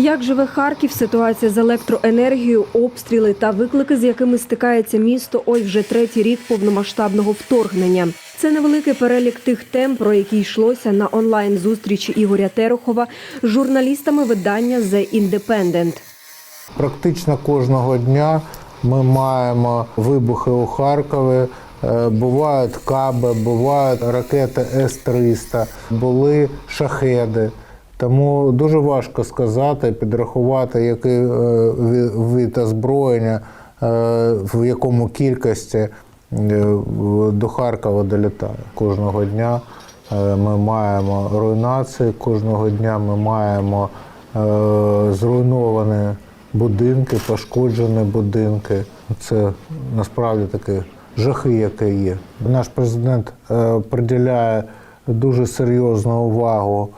Як живе Харків, ситуація з електроенергією, обстріли та виклики, з якими стикається місто, ось вже третій рік повномасштабного вторгнення. Це невеликий перелік тих тем, про які йшлося на онлайн зустрічі Ігоря Терехова з журналістами видання The Independent. Практично кожного дня ми маємо вибухи у Харкові. Е, Бувають каби, бувають ракети С-300, були шахеди. Тому дуже важко сказати, підрахувати, який е, вид озброєння, е, в якому кількості е, до Харкова долітає. Кожного дня ми маємо руйнації, кожного дня ми маємо зруйновані будинки, пошкоджені будинки. Це насправді такі жахи, які є. Наш президент приділяє дуже серйозну увагу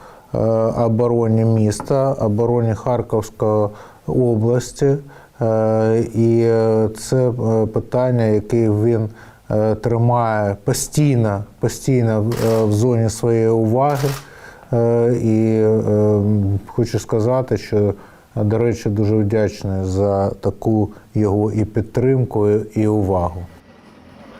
обороні міста, обороні Харківської області. Е, І е, це е, питання, яке він е, тримає постійно, постійно в- е, зоні своєї уваги. Е, І е, хочу сказати, що, до речі, дуже вдячний за таку його і підтримку, і увагу.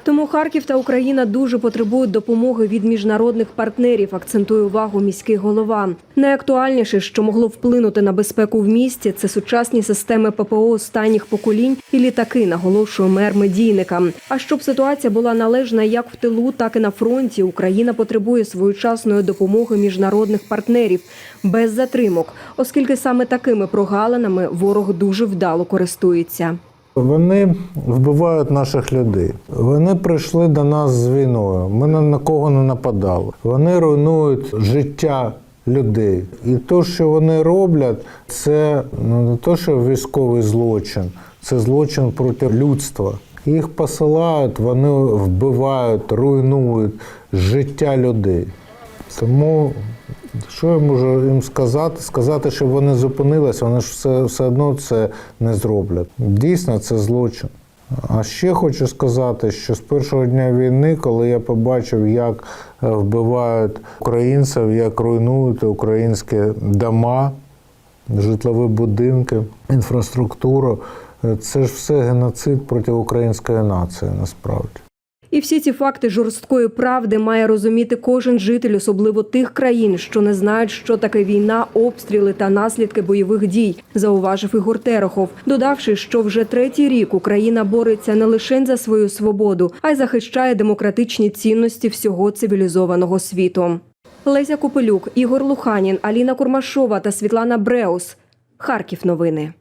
Тому Харків та Україна дуже потребують допомоги від міжнародних партнерів, акцентує увагу міський голова. Найактуальніше, що могло вплинути на безпеку в місті, це сучасні системи ППО останніх поколінь і літаки, наголошує мер медійника. А щоб ситуація була належна як в тилу, так і на фронті, Україна потребує своєчасної допомоги міжнародних партнерів без затримок, оскільки саме такими прогалинами ворог дуже вдало користується. Вони вбивають наших людей. Вони прийшли до нас з війною. Ми на кого не нападали. Вони руйнують життя людей. І те, що вони роблять, це ну, не те, що військовий злочин, це злочин проти людства. Їх посилають, вони вбивають, руйнують життя людей. Тому що я можу їм сказати? Сказати, щоб вони зупинилися, вони ж все, все одно це не зроблять. Дійсно, це злочин. А ще хочу сказати, що з першого дня війни, коли я побачив, як е, вбивають українців, як руйнують українські дома, житлові будинки, інфраструктуру, е, це ж все геноцид проти української нації насправді. І всі ці факти жорсткої правди має розуміти кожен житель, особливо тих країн, що не знають, що таке війна, обстріли та наслідки бойових дій, зауважив Ігор Терехов, додавши, що вже третій рік Україна бореться не лише за свою свободу, а й захищає демократичні цінності всього цивілізованого світу. Леся Копилюк, Ігор Луханін, Аліна Курмашова та Світлана Бреус. Харків новини.